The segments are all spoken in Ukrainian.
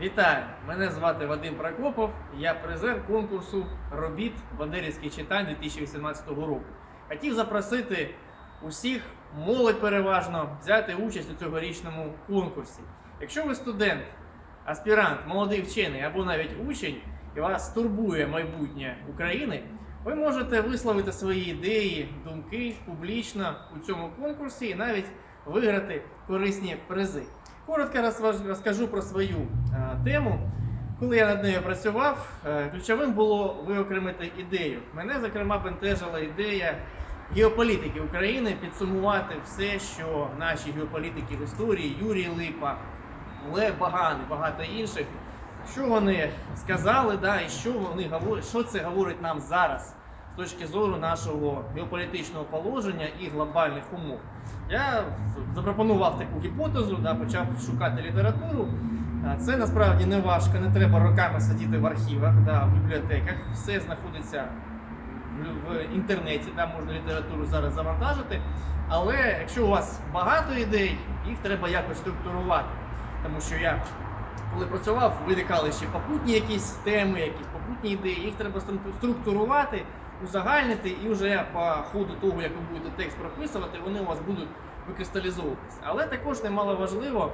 Вітаю! Мене звати Вадим Прокопов, я призер конкурсу робіт Бандерівських читань 2018 року. Хотів запросити усіх, молодь переважно, взяти участь у цьогорічному конкурсі. Якщо ви студент, аспірант, молодий вчений або навіть учень, і вас турбує майбутнє України, ви можете висловити свої ідеї, думки публічно у цьому конкурсі і навіть виграти корисні призи. Коротко розкажу про свою е, тему. Коли я над нею працював, е, ключовим було виокремити ідею. Мене, зокрема, бентежила ідея геополітики України, підсумувати все, що наші геополітики в історії, Юрій Липа, Лев Баган і багато інших, що вони сказали, да, і що вони що це говорить нам зараз з точки зору нашого геополітичного положення і глобальних умов. Я запропонував таку гіпотезу, да, почав шукати літературу. Це насправді не важко, не треба роками сидіти в архівах, да, в бібліотеках. Все знаходиться в- інтернеті, да, можна літературу зараз завантажити. Але якщо у вас багато ідей, їх треба якось структурувати. Тому що я, коли працював, виникали ще попутні якісь теми, якісь попутні ідеї, їх треба стру- структурувати, узагальнити, і вже по ходу того, як ви будете текст прописувати, вони у вас будуть викристалізовуватися. Але також немало важливо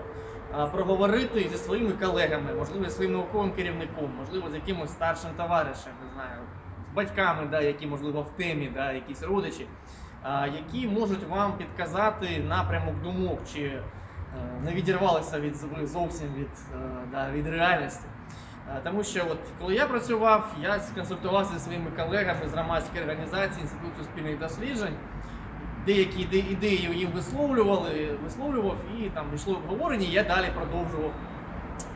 проговорити зі своїми колегами, можливо, зі своїм науковим керівником, можливо, з якимось старшим товаришем, не знаю, з батьками, да, які, можливо, в темі, да, якісь родичі, які можуть вам підказати напрямок думок, чи не відірвалися від зовсім від, е, да, від реальності. Е, Тому що от коли я працював, я сконсультувався зі своїми колегами з громадської організації Інституту спільних досліджень. Деякі ідеї їм висловлювали, висловлював і там йшло обговорення, і я далі продовжував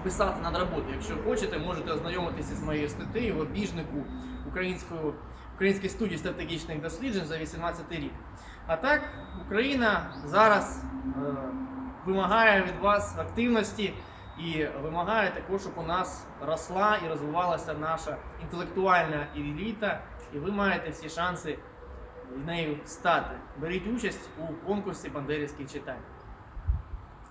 писати над роботою. Якщо хочете, можете ознайомитися з моєю статтею в обіжнику української, студії стратегічних досліджень за 18 рік. А так, Україна зараз е, вимагає від вас активності і вимагає також, щоб у нас росла і розвивалася наша інтелектуальна еліта, і ви маєте всі шанси нею стати. Беріть участь у конкурсі Бандерівських читань.